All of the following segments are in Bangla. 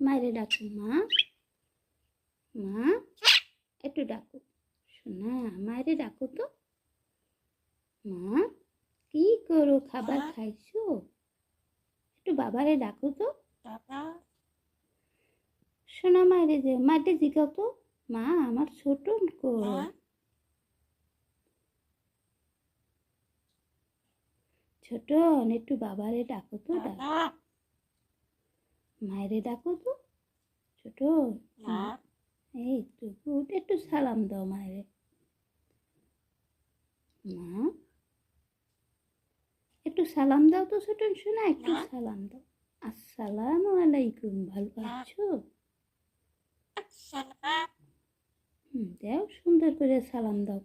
মায়েরে ডাকো মা। মা একটু ডাকো। শোনা মায়েরে ডাকো তো। মা কি করো? খাবার খাইছো? একটু বাবারে ডাকো তো। শোনা মায়েরে যে মায়েরে জিগাও তো। মা আমার ছোট কো ছোট একটু বাবারে ডাকো তো ডাক। বাবা। মায়েরে ডাকো তো। ছোট। এই তো গুড একটু সালাম দাও মায়েরে। মা। একটু সালাম দাও তো ছোট শোনা একটু সালাম দাও। আসসালামু আলাইকুম ভালো? আছো? দাও সুন্দর করে সালাম দাও।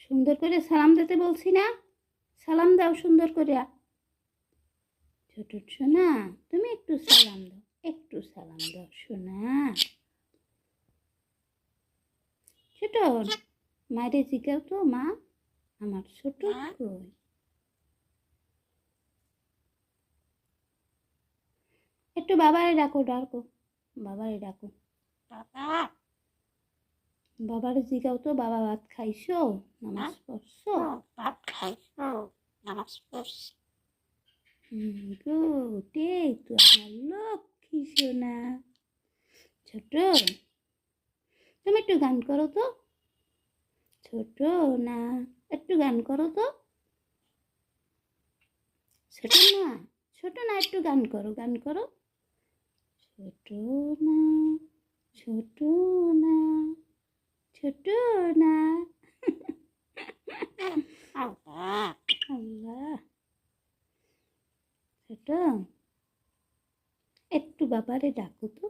সুন্দর করে সালাম দিতে বলছি না। সালাম দাও সুন্দর করে। ছোট সোনা তুমি একটু সালাম দাও একটু সালাম দাও সোনা। ছোট মায়ের জিজ্ঞাও তো মা আমার ছোট কই? একটু বাবারে ডাকো ডাকো বাবারে ডাকো। বাবা। বাবারে জিগাও তো বাবা ভাত খাইছো নামাজ পড়ছো? ভাত খাইছো নামাজ পড়ছি। গুড এই তো আমার লক্ষ্মী সোনা। ছোট, তুমি একটু গান করো তো। ছোট না, একটু গান করো তো। ছোট না ছোট না, একটু গান করো গান করো। ছোট না ছোট না ছোট না বাবা আল্লাহ সেটা একটু বাবারে ডাকো তো।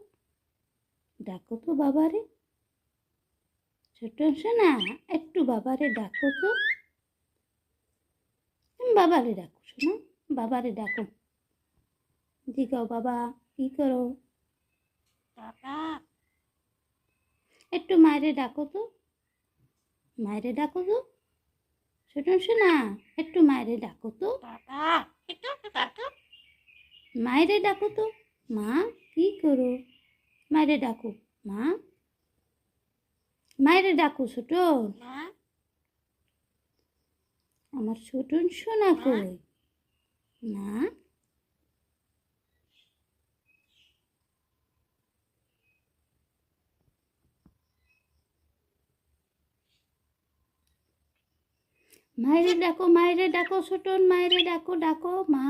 ডাকো তো বাবারে। ছোট শোনা একটু বাবারে ডাকো তো। বাবারে ডাকো শোনা বাবারে ডাকো। জিগাও বাবা কি করো? একটু মায়েরে ডাকো তো। মায়েরে ডাকো তো। ছোট শোনা একটু মায়েরে ডাকো তো। মায়েরে ডাকো তো। মা কি করো? মায়েরে ডাকো। মা মায়েরে ডাকো ছোট। আমার ছোট সোনা কই? না মায়েরে ডাকো মায়েরে ডাকো ছোটন মায়েরে ডাকো ডাকো। মা।